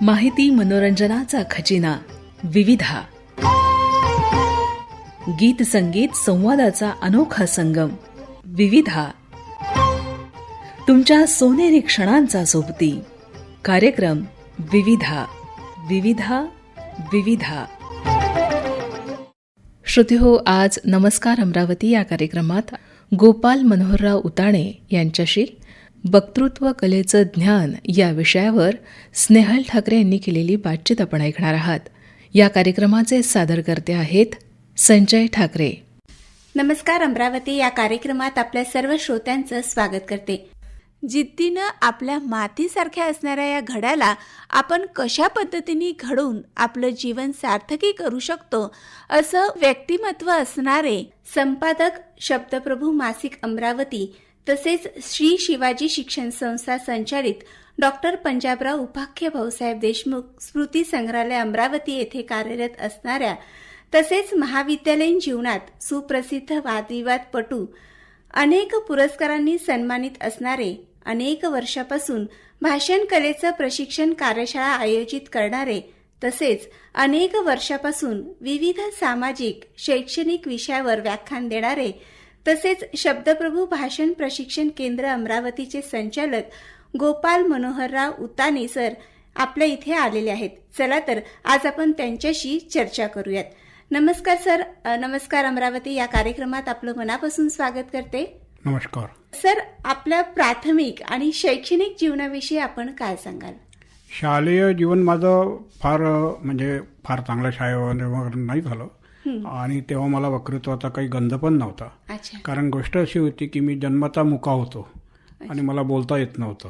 माहिती मनोरंजनाचा खजिना विविधा. गीत संगीत संवादाचा अनोखा संगम विविधा. तुमच्या सोनेरी क्षणांचा सोबती कार्यक्रम विविधा. विविधा विविधा. श्रुतीहो हो आज नमस्कार अमरावती या कार्यक्रमात गोपाल मनोहरराव उताणे यांच्याशी वक्तृत्व कलेचं ज्ञान या विषयावर स्नेहल ठाकरे यांनी केलेली बातचीत आपण ऐकणार आहात. या कार्यक्रमाचे सादरकर्ते आहेत संजय ठाकरे. नमस्कार अमरावती. या कार्यक्रमात आपल्या सर्व श्रोत्यांचं स्वागत करते. जिद्दीनं आपल्या मातीसारख्या असणाऱ्या या घड्याला आपण कशा पद्धतीने घडवून आपलं जीवन सार्थकी करू शकतो असं व्यक्तिमत्व असणारे संपादक शब्दप्रभू मासिक अमरावती तसेच श्री शिवाजी शिक्षण संस्था संचालित डॉक्टर पंजाबराव उपाख्य भाऊसाहेब देशमुख स्मृती संग्रहालय अमरावती येथे कार्यरत असणाऱ्या तसेच महाविद्यालयीन जीवनात सुप्रसिद्ध वादविवादपटू अनेक पुरस्कारांनी सन्मानित असणारे अनेक वर्षापासून भाषण कलेचं प्रशिक्षण कार्यशाळा आयोजित करणारे तसेच अनेक वर्षापासून विविध सामाजिक शैक्षणिक विषयावर व्याख्यान देणारे तसेच शब्दप्रभू भाषण प्रशिक्षण केंद्र अमरावतीचे संचालक गोपाल मनोहरराव उताने सर आपल्या इथे आलेले आहेत. चला तर आज आपण त्यांच्याशी चर्चा करूयात. नमस्कार सर नमस्कार अमरावती. या कार्यक्रमात आपलं मनापासून स्वागत करते. नमस्कार. सर आपल्या प्राथमिक आणि शैक्षणिक जीवनाविषयी आपण काय सांगाल? शालेय जीवन माझं फार म्हणजे फार चांगलं शाळेमध्ये वगैरे नाही झालं. आणि तेव्हा मला वक्तृत्वाचा काही गंध पण नव्हता. कारण गोष्ट अशी होती की मी जन्मता मुका होतो. आणि मला बोलता येत नव्हतं.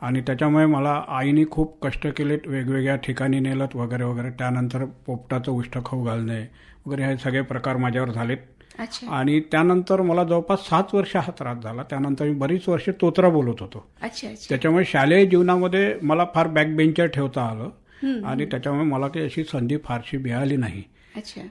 आणि त्याच्यामुळे मला आईने खूप कष्ट केलेत वेगवेगळ्या ठिकाणी नेलत वगैरे वगैरे. त्यानंतर पोपटाचं उष्ट खाऊ घालणे वगैरे हे सगळे प्रकार माझ्यावर झालेत. आणि त्यानंतर मला जवळपास सात वर्ष हा त्रास झाला. त्यानंतर मी बरीच वर्ष तोत्रा बोलत होतो. त्याच्यामुळे शालेय जीवनामध्ये मला फार बॅक बेंचर ठेवता आलं. आणि त्याच्यामुळे मला काही अशी संधी फारशी मिळाली नाही.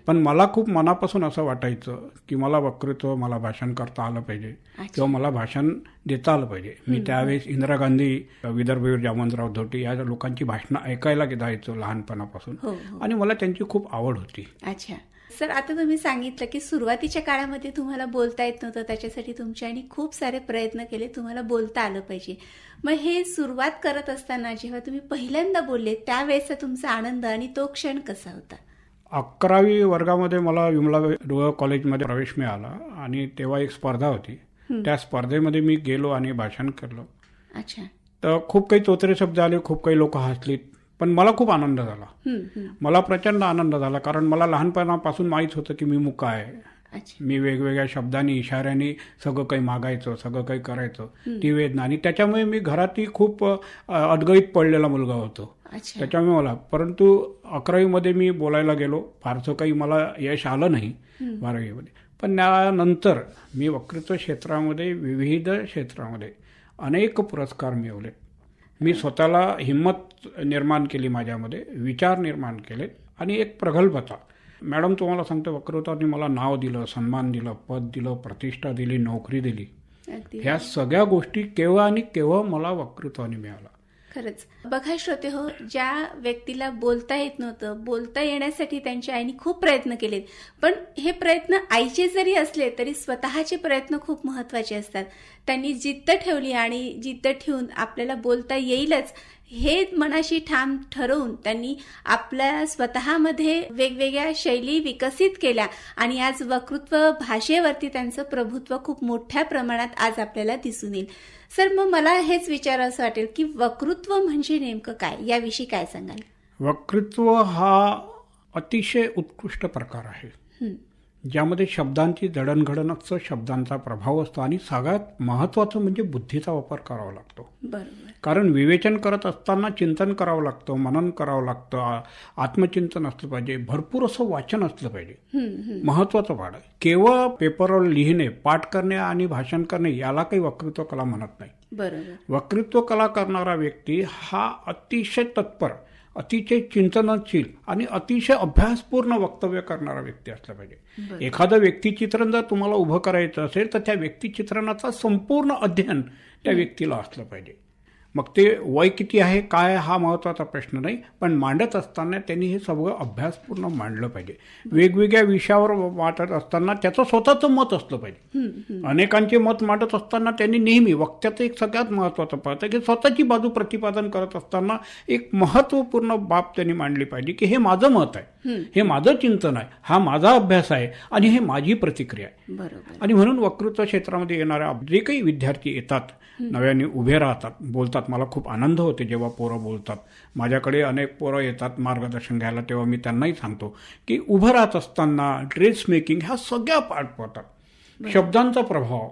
पण मला खूप मनापासून असं वाटायचं की मला वक्तृत्व मला भाषण करता आलं पाहिजे. किंवा मला भाषण देता आलं पाहिजे. मी त्यावेळेस इंदिरा गांधी विदर्भवीर जामवंतराव धोटे या लोकांची भाषणं ऐकायला जायचो लहानपणापासून. हो हो. आणि मला त्यांची खूप आवड होती. अच्छा. सर आता तुम्ही सांगितलं की सुरुवातीच्या काळामध्ये तुम्हाला बोलता येत नव्हतं. त्याच्यासाठी तुमच्या आणि खूप सारे प्रयत्न केले. तुम्हाला बोलता आलं पाहिजे. मग हे सुरुवात करत असताना जेव्हा तुम्ही पहिल्यांदा बोलले त्यावेळेचा तुमचा आनंद आणि तो क्षण कसा होता? अकरावी वर्गामध्ये मला विमला डोळ कॉलेजमध्ये प्रवेश मिळाला आणि तेव्हा एक स्पर्धा होती. त्या स्पर्धेमध्ये मी गेलो आणि भाषण केलं अच्छा. तर खूप काही तोत्रे शब्द आले खूप काही लोक हसलीत पण मला खूप आनंद झाला. मला प्रचंड आनंद झाला कारण मला लहानपणापासून माहीत होतं की मी मुका आहे. मी वेगवेगळ्या शब्दांनी इशाऱ्याने सगळं काही मागायचं सगळं काही करायचं ती वेदना. आणि त्याच्यामुळे मी घरातही खूप अडगळीत पडलेला मुलगा होतो. त्याच्यामुळे मला परंतु अकरावीमध्ये मी बोलायला गेलो फारसं काही मला यश आलं नाही बारावीमध्ये. पण त्यानंतर मी वक्तृत्व क्षेत्रामध्ये विविध क्षेत्रामध्ये अनेक पुरस्कार मिळवले. मी स्वतःला हिंमत निर्माण केली माझ्यामध्ये विचार निर्माण केले आणि एक प्रगल्भता मॅडम तुम्हाला सांगतो वक्तृत्वाने मला नाव दिलं सन्मान दिलं पद दिलं प्रतिष्ठा दिली नोकरी दिली. ह्या सगळ्या गोष्टी केव्हा आणि केव्हा मला वक्तृत्वाने मिळाला खरंच. बघा श्रोते हो ज्या व्यक्तीला बोलता येत नव्हतं बोलता येण्यासाठी त्यांच्या आईने खूप प्रयत्न केलेत. पण हे प्रयत्न आईचे जरी असले तरी स्वतःचे प्रयत्न खूप महत्त्वाचे असतात. त्यांनी जिद्द ठेवली आणि जिद्द ठेवून आपल्याला बोलता येईलच हे मनाशी ठाम ठरवून त्यांनी आपल्या स्वतःमध्ये वेगवेगळ्या शैली विकसित केल्या आणि आज वक्तृत्व भाषेवरती त्यांचं प्रभुत्व खूप मोठ्या प्रमाणात आज आपल्याला दिसून येईल. सर मग मला हेच विचारावंसं वाटेल की वक्तृत्व म्हणजे नेमकं काय? याविषयी काय सांगाल? वक्तृत्व हा अतिशय उत्कृष्ट प्रकार आहे. ज्यामध्ये शब्दांची जडणघडण असतं शब्दांचा प्रभाव असतो आणि सगळ्यात महत्त्वाचं म्हणजे बुद्धीचा वापर करावा लागतो. कारण विवेचन करत असताना चिंतन करावं लागतं मनन करावं लागतं आत्मचिंतन असलं पाहिजे भरपूर असं वाचन असलं पाहिजे. महत्वाचं आहे केवळ पेपरवर लिहिणे पाठ करणे आणि भाषण करणे याला काही वक्तृत्व कला म्हणत नाही. वक्तृत्व कला करणारा व्यक्ती हा अतिशय तत्पर अतिशय चिंतनशील आणि अतिशय अभ्यासपूर्ण वक्तव्य करणारा व्यक्ती असला पाहिजे. एखादं व्यक्तिचित्रण जर तुम्हाला उभं करायचं असेल तर त्या व्यक्तिचित्रणाचा संपूर्ण अध्ययन त्या व्यक्तीला असलं पाहिजे. मग ते वय किती आहे काय हा महत्त्वाचा प्रश्न नाही पण मांडत असताना त्यांनी हे सगळं अभ्यासपूर्ण मांडलं पाहिजे. वेगवेगळ्या विषयावर वाटत असताना त्याचं स्वतःचं मत असलं पाहिजे. अनेकांचे मत मांडत असताना त्यांनी नेहमी वक्त्याचं एक सगळ्यात महत्त्वाचं पाहतं की स्वतःची बाजू प्रतिपादन करत असताना एक महत्त्वपूर्ण बाब त्यांनी मांडली पाहिजे की हे माझं मत आहे. हे माझं चिंतन आहे हा माझा अभ्यास आहे आणि हे माझी प्रतिक्रिया आहे. आणि म्हणून वक्तृत्व क्षेत्रामध्ये येणाऱ्या जे काही विद्यार्थी येतात नव्याने उभे राहतात बोलतात मला खूप आनंद होते जेव्हा पोरं बोलतात. माझ्याकडे अनेक पोरं येतात मार्गदर्शन घ्यायला तेव्हा मी त्यांनाही सांगतो की उभं राहत असताना ड्रेस मेकिंग ह्या सगळ्या पाठ पडतात. शब्दांचा प्रभाव.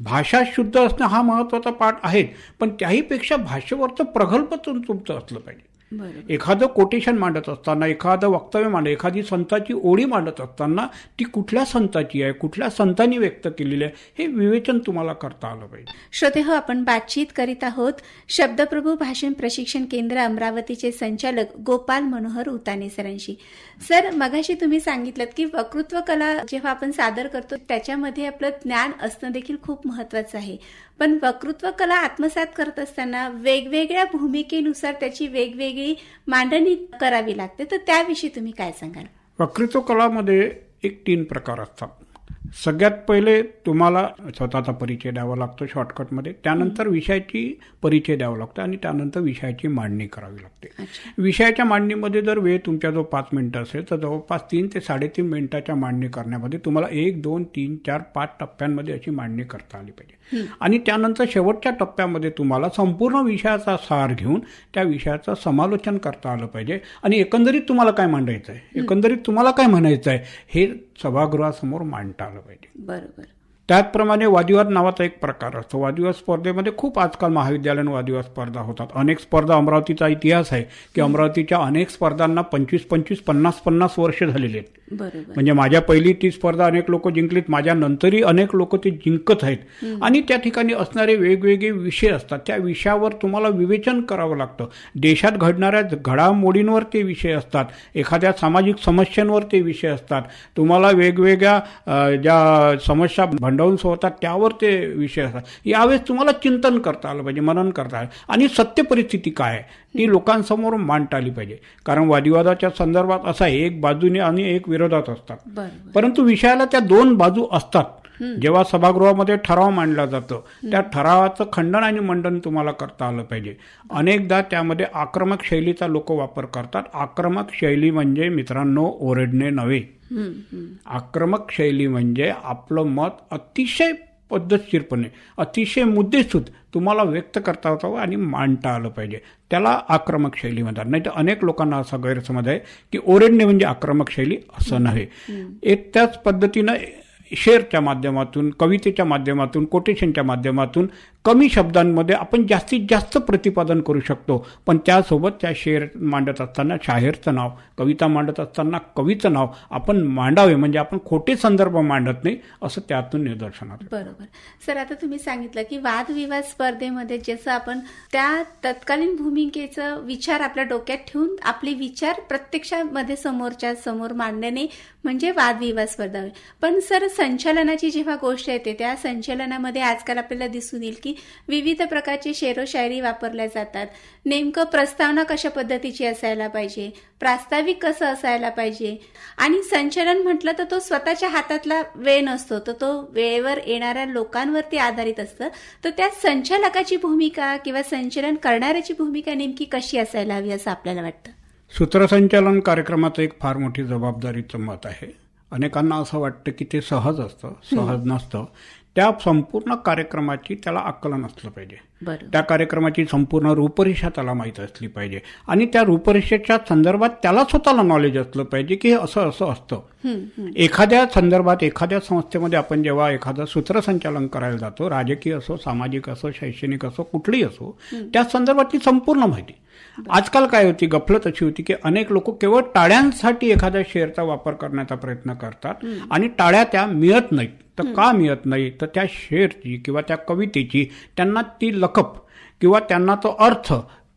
भाषा शुद्ध असणं हा महत्त्वाचा पाठ आहे पण त्याहीपेक्षा भाषेवरचं प्रगल्भतून तुमचं असलं पाहिजे. एखादं कोटेशन मांडत असताना एखादं वक्तव्य मांडत एखादी संताची ओळी मांडत असताना ती कुठल्या संताची आहे कुठल्या संतांनी व्यक्त केलेली आहे हे विवेचन तुम्हाला करता आलं पाहिजे. श्रोते हो आपण बातचीत करीत आहोत. शब्दप्रभू भाषण प्रशिक्षण केंद्र अमरावतीचे संचालक गोपाल मनोहर उताने सरांशी. सर मगाशी तुम्ही सांगितलं की वक्तृत्व कला जेव्हा आपण सादर करतो त्याच्यामध्ये आपलं ज्ञान असणं देखील खूप महत्वाचं आहे. पण वक्तृत्व कला आत्मसात करत असताना वेगवेगळ्या भूमिकेनुसार त्याची वेगवेगळी मांडणी करावी लागते. तर त्याविषयी तुम्ही काय सांगाल? वक्तृत्व कलामध्ये एक तीन प्रकार असतात. सगळ्यात पहिले तुम्हाला स्वतःचा परिचय द्यावा लागतो शॉर्टकटमध्ये त्यानंतर विषयाची परिचय द्यावा लागतो आणि त्यानंतर विषयाची मांडणी करावी लागते. विषयाच्या मांडणीमध्ये जर वेळ तुमच्याजवळ पाच मिनिटं असेल तर जवळपास तीन ते साडेतीन मिनिटाच्या मांडणी करण्यामध्ये तुम्हाला एक दोन तीन चार पाच टप्प्यांमध्ये अशी मांडणी करता आली पाहिजे. आणि त्यानंतर शेवटच्या टप्प्यामध्ये तुम्हाला संपूर्ण विषयाचा सार घेऊन त्या विषयाचं समालोचन करता आलं पाहिजे. आणि एकंदरीत तुम्हाला काय मांडायचं आहे एकंदरीत तुम्हाला काय म्हणायचं आहे हे सभागृहासमोर मांडता आलं पाहिजे. बरोबर. त्याचप्रमाणे वादिवाद नावाचा एक प्रकार असतो. वादिवाद स्पर्धेमध्ये खूप आजकाल महाविद्यालयीन वादिवाद स्पर्धा होतात. अनेक स्पर्धा अमरावतीचा इतिहास आहे की अमरावतीच्या अनेक स्पर्धांना पंचवीस पंचवीस पन्नास पन्नास वर्ष झालेली आहेत. म्हणजे माझ्या पहिली ती स्पर्धा अनेक लोक जिंकलीत. माझ्या नंतरही अनेक लोक ती जिंकत आहेत. आणि त्या ठिकाणी असणारे वेगवेगळे विषय असतात. त्या विषयावर तुम्हाला विवेचन करावं लागतं. देशात घडणाऱ्या घडामोडींवर ते विषय असतात. एखाद्या सामाजिक समस्यांवर ते विषय असतात. तुम्हाला वेगवेगळ्या ज्या समस्या भंडावून सोडतात त्यावर ते विषय असतात. यावेळेस तुम्हाला चिंतन करता आलं पाहिजे मनन करता आलं आणि सत्य परिस्थिती काय आहे ती लोकांसमोर मांडता आली पाहिजे. कारण वादिवादाच्या संदर्भात असा एक बाजूने आणि एक विरोधात असतात. परंतु विषयाला त्या दोन बाजू असतात. जेव्हा सभागृहामध्ये ठराव मांडला जातो त्या ठरावाचं खंडन आणि मंडन तुम्हाला करता आलं पाहिजे. अनेकदा त्यामध्ये आक्रमक शैलीचा लोक वापर करतात. आक्रमक शैली म्हणजे मित्रांनो ओरडणे नव्हे. आक्रमक शैली म्हणजे आपलं मत अतिशय पद्धतशीरपणे अतिशय मुद्देसूद तुम्हाला व्यक्त करता होतं आणि मांडता आलं पाहिजे. त्याला आक्रमक शैली म्हणतात. नाही तर अनेक लोकांना असा गैरसमज आहे की ओरडणे म्हणजे आक्रमक शैली असं नव्हे. एक त्याच पद्धतीनं शेअरच्या माध्यमातून कवितेच्या माध्यमातून कोटेशनच्या माध्यमातून कमी शब्दांमध्ये आपण जास्तीत जास्त प्रतिपादन करू शकतो. पण त्यासोबत त्या शेअर मांडत असताना शाहीरचं नाव कविता मांडत असताना कवीचं नाव आपण मांडावे. म्हणजे आपण खोटे संदर्भ मांडत नाही असं त्यातून निदर्शनात बरोबर. सर आता तुम्ही सांगितलं की वादविवाद स्पर्धेमध्ये जसं आपण त्या तत्कालीन भूमिकेचा विचार आपल्या डोक्यात ठेवून आपले विचार प्रत्यक्षामध्ये समोरच्या समोर मांडणे म्हणजे वादविवाद स्पर्धा. पण सर संचलनाची जेव्हा गोष्ट येते त्या संचलनामध्ये आजकाल आपल्याला दिसून येईल की विविध प्रकारची शेरो शायरी वापरल्या जातात. नेमकं प्रस्तावना कशा पद्धतीची असायला पाहिजे? प्रास्ताविक कसं असायला पाहिजे? आणि संचलन म्हटलं तर तो स्वतःच्या हातातला वेळ नसतो तर तो वेळेवर येणाऱ्या लोकांवरती आधारित असतं. तर त्या संचालकाची भूमिका किंवा संचलन करणाऱ्याची भूमिका नेमकी कशी असायला हवी असं आपल्याला वाटतं? सूत्रसंचालन कार्यक्रमाचं एक फार मोठी जबाबदारीचं मत आहे. अनेकांना असं वाटतं की ते सहज असतं सहज नसतं. त्या संपूर्ण कार्यक्रमाची त्याला आकलन असलं पाहिजे. त्या कार्यक्रमाची संपूर्ण रूपरेषा त्याला माहीत असली पाहिजे. आणि त्या रूपरेषेच्या संदर्भात त्याला स्वतःला नॉलेज असलं पाहिजे की असं असं असतं. एखाद्या संदर्भात एखाद्या संस्थेमध्ये आपण जेव्हा एखादं सूत्रसंचालन करायला जातो राजकीय असो सामाजिक असो शैक्षणिक असो कुठलीही असो त्या संदर्भातली संपूर्ण माहिती. आजकाल काय होती गफलत अशी होती की अनेक लोक केवळ टाळ्यांसाठी एखाद्या शेअरचा वापर करण्याचा प्रयत्न करतात आणि टाळ्या त्या मिळत नाहीत. तर का मिळत नाही तर त्या शेअरची किंवा त्या कवितेची त्यांना ती लखप किंवा त्यांना तो अर्थ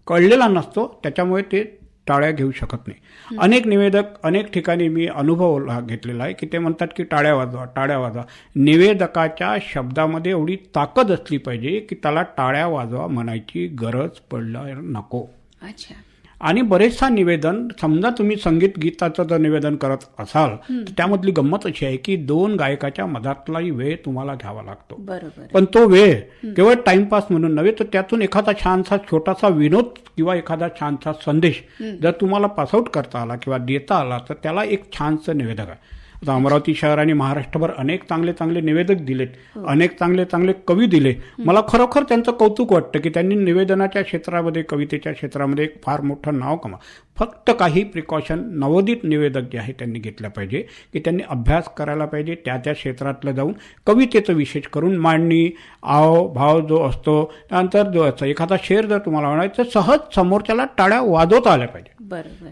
कळलेला नसतो त्याच्यामुळे ते टाळ्या घेऊ शकत नाही. अनेक निवेदक अनेक ठिकाणी मी अनुभव घेतलेला आहे की ते म्हणतात की टाळ्या वाजवा टाळ्या वाजवा. निवेदकाच्या शब्दामध्ये एवढी ताकद असली पाहिजे की त्याला टाळ्या वाजवा म्हणायची गरज पडणार नको. अच्छा. आणि बरेचसा निवेदन समजा तुम्ही संगीत गीताचं जर निवेदन करत असाल तर त्यामधली गंमत अशी आहे की दोन गायकाच्या मधातलाही वेळ तुम्हाला घ्यावा लागतो. बरोबर. पण तो वेळ केवळ टाइमपास म्हणून नव्हे तर त्यातून एखादा छानसा छोटासा विनोद किंवा एखादा छानसा संदेश जर तुम्हाला पासआउट करता आला किंवा देता आला तर त्याला एक छानसं निवेदक आहे. आता अमरावती शहर आणि महाराष्ट्रभर अनेक चांगले चांगले निवेदक दिलेत अनेक चांगले चांगले कवी दिले. मला खरोखर त्यांचं कौतुक वाटतं की त्यांनी निवेदनाच्या क्षेत्रामध्ये कवितेच्या क्षेत्रामध्ये एक फार मोठं नाव कमा फक्त काही प्रिकॉशन नवोदित निवेदक जे आहे त्यांनी घेतलं पाहिजे की त्यांनी अभ्यास करायला पाहिजे त्या त्या क्षेत्रातलं जाऊन कवितेचं विशेष करून मांडणी आव भाव जो असतो त्यानंतर जो असतो एखादा शेर जर तुम्हाला म्हणायचं तर सहज समोरच्याला टाळ्या वाजवता आल्या पाहिजे.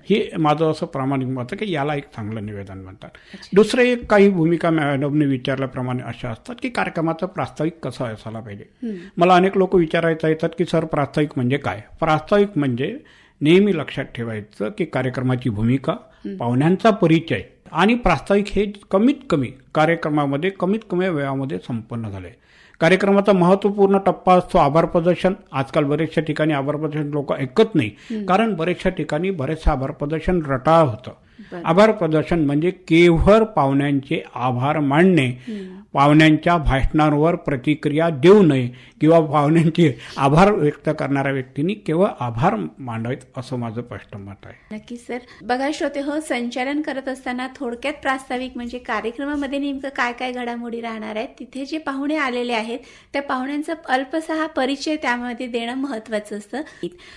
हे माझं असं प्रामाणिक मत की याला एक चांगलं निवेदन म्हणतात. दुसरं एक काही भूमिका मॅडमने विचारल्याप्रमाणे अशा असतात की कार्यक्रमाचं प्रास्ताविक कसं असायला पाहिजे? मला अनेक लोक विचारायचं येतात की सर प्रास्ताविक म्हणजे काय? प्रास्ताविक म्हणजे नेहमी लक्षात ठेवायचं की कार्यक्रमाची भूमिका पाहुण्यांचा परिचय आणि प्रास्ताविक हे कमीत कमी कार्यक्रमामध्ये कमीत कमी वेळामध्ये संपन्न झाले कार्यक्रमाचा महत्त्वपूर्ण टप्पा असतो आभार प्रदर्शन. आजकाल बरेचशा ठिकाणी आभार प्रदर्शन लोक ऐकत नाही. कारण बरेचशा ठिकाणी बरेचसं आभार प्रदर्शन रटाळ होतं. आभार प्रदर्शन म्हणजे केवळ पाहुण्यांचे आभार मानणे. पाहुण्यांच्या भाषणांवर प्रतिक्रिया देऊ नये किंवा पाहुण्यांचे आभार व्यक्त करणाऱ्या व्यक्तींनी केवळ आभार मांडावेत असं माझं स्पष्ट मत आहे. नक्की सर. बघा श्रोते हो संचालन करत असताना थोडक्यात प्रास्ताविक म्हणजे कार्यक्रमामध्ये नेमकं काय काय घडामोडी राहणार आहेत? तिथे जे पाहुणे आलेले आहेत त्या पाहुण्यांचा अल्पसा हा परिचय त्यामध्ये देणं महत्वाचं असतं.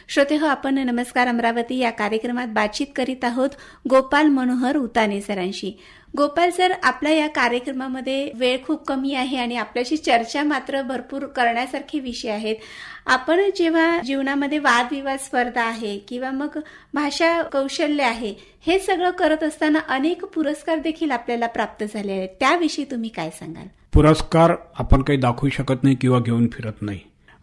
श्रोते हो आपण नमस्कार अमरावती या कार्यक्रमात बातचीत करीत आहोत. गोपाल मनोहर उताने सरांशी. गोपाल सर आपल्या या कार्यक्रमामध्ये वेळ खूप कमी आहे आणि आपल्याशी चर्चा मात्र भरपूर करण्यासारखे विषय आहेत. आपण जेव्हा जीवनामध्ये वादविवाद स्पर्धा आहे किंवा मग भाषा कौशल्य आहे हे सगळं करत असताना अनेक पुरस्कार देखील आपल्याला प्राप्त झाले आहेत. त्याविषयी तुम्ही काय सांगाल? पुरस्कार आपण काही दाखवू शकत नाही किंवा घेऊन फिरत नाही.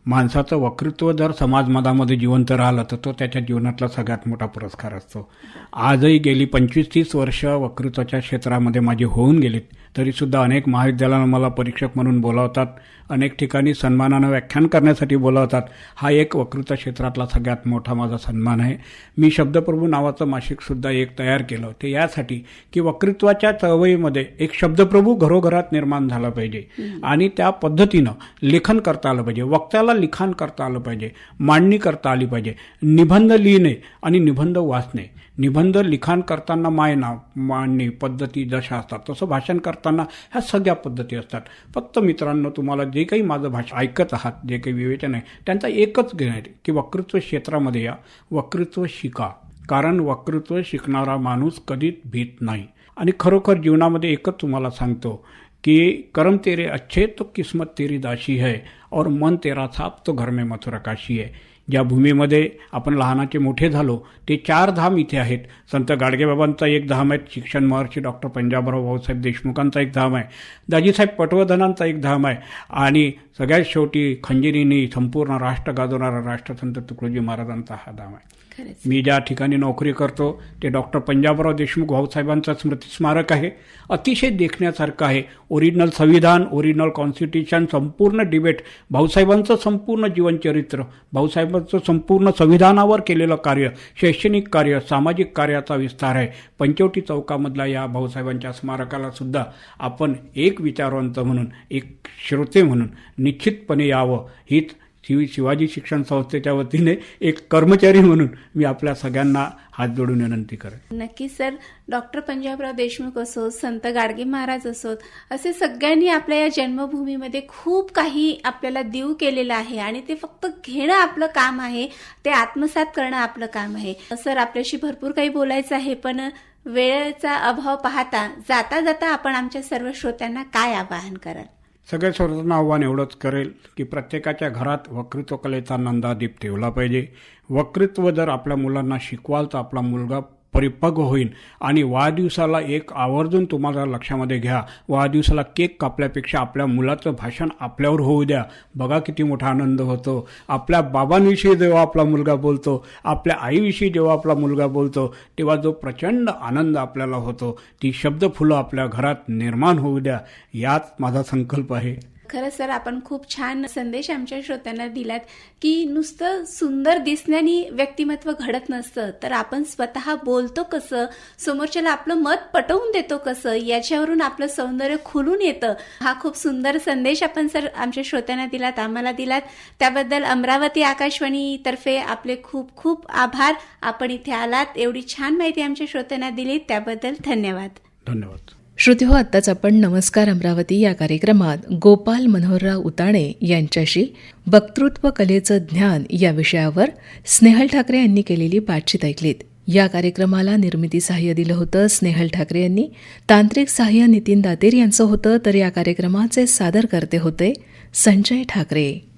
माणसाचं वक्तृत्व जर समाजमधामध्ये जिवंत राहिलं तर तो त्याच्या जीवनातला सगळ्यात मोठा पुरस्कार असतो. आजही गेली पंचवीस तीस वर्ष वक्तृत्वाच्या क्षेत्रामध्ये माझे होऊन गेलीत. तरीसुद्धा अनेक महाविद्यालयानं मला परीक्षक म्हणून बोलावतात अनेक ठिकाणी सन्मानानं व्याख्यान करण्यासाठी बोलावतात. हा एक वक्तृत्व क्षेत्रातला सगळ्यात मोठा माझा सन्मान आहे. मी शब्दप्रभू नावाचं मासिकसुद्धा एक तयार केलं ते यासाठी की वक्तृत्वाच्या चळवळीमध्ये एक शब्दप्रभू घरोघरात निर्माण झाला पाहिजे. आणि त्या पद्धतीनं लेखन करता आलं पाहिजे. वक्त्याला लिखाण करता आलं पाहिजे. मांडणी करता आली पाहिजे. निबंध लिहिणे आणि निबंध वाचणे. निबंध लिखाण करताना मायना मांडणी पद्धती जशा असतात तसं भाषण करताना ह्या सगळ्या पद्धती असतात. फक्त मित्रांनो तुम्हाला जे काही माझं भाषा ऐकत आहात जे काही विवेचन आहे त्यांचा एकच घेणं आहे की वक्तृत्व क्षेत्रामध्ये या वक्तृत्व शिका. कारण वक्तृत्व शिकणारा माणूस कधीच भीत नाही. आणि खरोखर जीवनामध्ये एकच तुम्हाला सांगतो कि कर्म तेरे अच्छे तो किस्मत तेरी दाशी है और मन तेरा साफ तो घर में मथुरा काशी है. ज्या भूमीमध्ये आपण लहानाचे मोठे झालो ते चार धाम इथे आहेत. संत गाडगेबाबांचा एक धाम आहे शिक्षण महर्षी डॉक्टर पंजाबराव भाऊसाहेब देशमुखांचा एक धाम आहे दाजीसाहेब पटवर्धनांचा एक धाम आहे आणि सगळ्यात शेवटी खंजिरीने संपूर्ण राष्ट्र गाजवणारा राष्ट्रसंत तुकडोजी महाराजांचा हा धाम आहे. मी ज्या ठिकाणी नोकरी करतो ते डॉक्टर पंजाबराव देशमुख भाऊसाहेबांचं स्मृती स्मारक आहे. अतिशय देखण्यासारखं आहे. ओरिजिनल संविधान ओरिजिनल कॉन्स्टिट्यूशन संपूर्ण डिबेट भाऊसाहेबांचं संपूर्ण जीवनचरित्र भाऊसाहेबांचं संपूर्ण संविधानावर केलेलं कार्य शैक्षणिक कार्य सामाजिक कार्याचा विस्तार आहे. पंचवटी चौकामधल्या या भाऊसाहेबांच्या स्मारकाला सुद्धा आपण एक विचारवंत म्हणून एक श्रोते म्हणून निश्चितपणे यावं. हीच शिव शिवाजी शिक्षण संस्थेच्या वतीने एक कर्मचारी म्हणून मी आपल्या सगळ्यांना हात जोडून विनंती करेन. नक्की सर डॉक्टर पंजाबराव देशमुख असोत संत गाडगे महाराज असोत असे सगळ्यांनी आपल्या या जन्मभूमीमध्ये खूप काही आपल्याला देऊ केलेलं आहे आणि ते फक्त घेणं आपलं काम आहे ते आत्मसात करणं आपलं काम आहे. सर आपल्याशी भरपूर काही बोलायचं आहे पण वेळेचा अभाव पाहता जाता जाता आपण आमच्या सर्व श्रोत्यांना काय आवाहन कराल? सगळे स्वतःचं आव्हान एवढंच करेल की प्रत्येकाच्या घरात वक्तृत्व कलेचा नंदादीप ठेवला पाहिजे. वक्तृत्व जर आपल्या मुलांना शिकवाल तर आपला मुलगा परिपक्व होईल आणि वाढदिवसाला एक आवर्जून तुम्हाला लक्षामध्ये घ्या. वाढदिवसाला केक कापल्यापेक्षा आपल्या मुलाचं भाषण आपल्यावर होऊ द्या. बघा किती मोठा आनंद होतो. आपल्या बाबांविषयी जेव्हा आपला मुलगा बोलतो आपल्या आईविषयी जेव्हा आपला मुलगा बोलतो तेव्हा जो प्रचंड आनंद आपल्याला होतो ती शब्दफुलं आपल्या घरात निर्माण होऊ द्या. यात माझा संकल्प आहे. खरं सर आपण खूप छान संदेश आमच्या श्रोत्यांना दिलात की नुसतं सुंदर दिसण्याने व्यक्तिमत्व घडत नसतं. तर आपण स्वतः बोलतो कसं? समोरच्याला आपलं मत पटवून देतो कसं? याच्यावरून आपलं सौंदर्य खुलून येतं. हा खूप सुंदर संदेश आपण सर आमच्या श्रोत्यांना दिलात आम्हाला दिलात. त्याबद्दल अमरावती आकाशवाणीतर्फे आपले खूप खूप आभार. आपण इथे आलात. एवढी छान माहिती आमच्या श्रोत्यांना दिली त्याबद्दल धन्यवाद. धन्यवाद. श्रुतीहो हो आत्ताच आपण नमस्कार अमरावती या कार्यक्रमात गोपाल मनोहरराव उताणे यांच्याशी वक्तृत्व कलेचं ज्ञान या विषयावर स्नेहल ठाकरे यांनी केलेली बातचीत ऐकलीत. या कार्यक्रमाला निर्मिती सहाय्य दिलं होतं स्नेहल ठाकरे यांनी तांत्रिक सहाय्य नितीन दातेर यांचं होतं तर या कार्यक्रमाचे सादर करते होते संजय ठाकरे.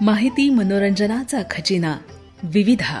माहिती मनोरंजनाचा खजिना विविधा